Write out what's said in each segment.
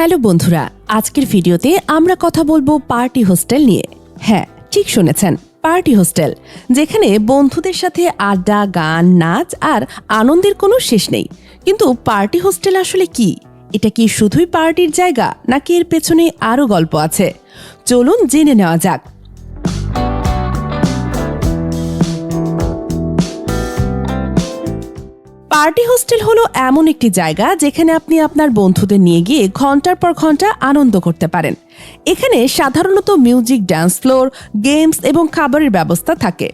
Hello বন্ধুরা, আজকের ভিডিওতে আমরা কথা বলব পার্টি হোস্টেল নিয়ে। হ্যাঁ ঠিক শুনেছেন, পার্টি হোস্টেল, যেখানে বন্ধুদের সাথে আড্ডা, গান, নাচ আর আনন্দের কোনো শেষ নেই। কিন্তু পার্টি হোস্টেল আসলে কি? এটা কি শুধুই পার্টির জায়গা, নাকি এর পেছনে আরও গল্প আছে? চলুন জেনে নেওয়া যাক। পার্টি হোস্টেল হলো এমন একটি জায়গা যেখানে আপনি আপনার বন্ধুদের নিয়ে গিয়ে ঘণ্টার পর ঘণ্টা আনন্দ করতে পারেন। এখানে সাধারণত মিউজিক, ডান্স ফ্লোর, গেমস এবং খাবারের ব্যবস্থা থাকে।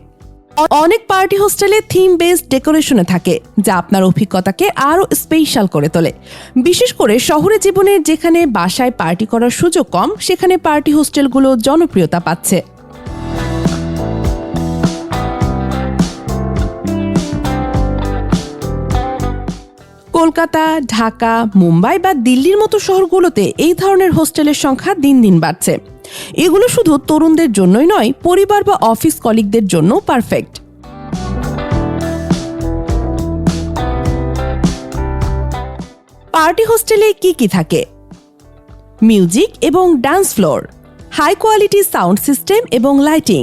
অনেক পার্টি হোস্টেলে থিম বেসড ডেকোরেশনে থাকে, যা আপনার অভিজ্ঞতাকে আরও স্পেশাল করে তোলে। বিশেষ করে শহরে জীবনের যেখানে বাসায় পার্টি করার সুযোগ কম, সেখানে পার্টি হোস্টেলগুলো জনপ্রিয়তা পাচ্ছে। কলকাতা, ঢাকা, মুম্বাই বা দিল্লির মতো শহরগুলোতে এই ধরনের হোস্টেলের সংখ্যা দিন দিন বাড়ছে। এগুলো শুধু তরুণদের জন্যই নয়, পরিবার বা অফিস কলিগদের জন্য পারফেক্ট। পার্টি হোস্টেলে কি কি থাকে? মিউজিক এবং dance floor, high quality sound system এবং lighting,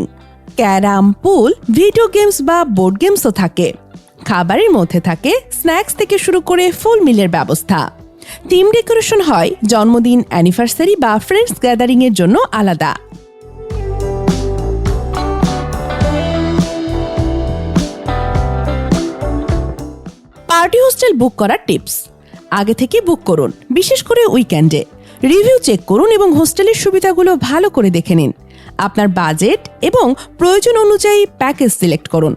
carrom, pool, video games বা বোর্ড গেমসও থাকে। খাবারের মধ্যে থাকে স্ন্যাক্স থেকে শুরু করে ফুল মিলের ব্যবস্থা। থিম ডেকোরেশন হয় জন্মদিন, অ্যানিভার্সারি বা ফ্রেন্ডস গ্যাদারিং এর জন্য আলাদা। পার্টি হোস্টেল বুক করার টিপস। আগে থেকে বুক করুন, বিশেষ করে উইকেন্ডে। রিভিউ চেক করুন এবং হোস্টেলের সুবিধাগুলো ভালো করে দেখে নিন। আপনার বাজেট এবং প্রয়োজন অনুযায়ী প্যাকেজ সিলেক্ট করুন।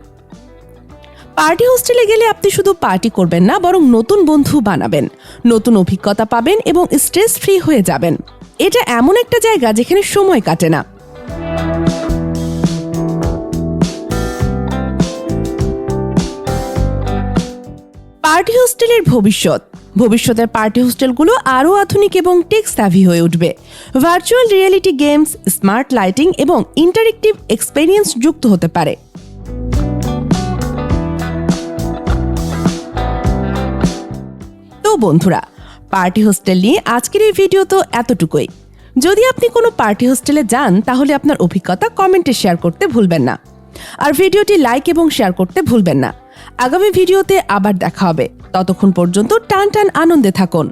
পার্টি হোস্টেলে গেলে আপনি শুধু পার্টি করবেন না, বরং নতুন বন্ধু বানাবেন। নতুন অভিজ্ঞতা পাবেন এবং স্ট্রেস ফ্রি হয়ে যাবেন। এটা এমন একটা জায়গা যেখানে সময় কাটে না। পার্টি হোস্টেলের ভবিষ্যৎ। ভবিষ্যতের পার্টি হোস্টেলগুলো আরও আধুনিক এবং টেক স্যাভি হয়ে উঠবে। Virtual reality games, smart lighting এবং ইন্টারেক্টিভ এক্সপেরিয়েন্স যুক্ত হতে পারে। বন্ধুরা, পার্টি হোস্টেল নিয়ে আজকের এই ভিডিও তো এতটুকুই। যদি আপনি কোনো পার্টি হোস্টেলে যান, তাহলে আপনার অভিজ্ঞতা কমেন্টে শেয়ার করতে ভুলবেন না। আর ভিডিওটি লাইক এবং শেয়ার করতে ভুলবেন না। আগামী ভিডিওতে আবার দেখা হবে। ততক্ষণ পর্যন্ত টান টান আনন্দে থাকুন।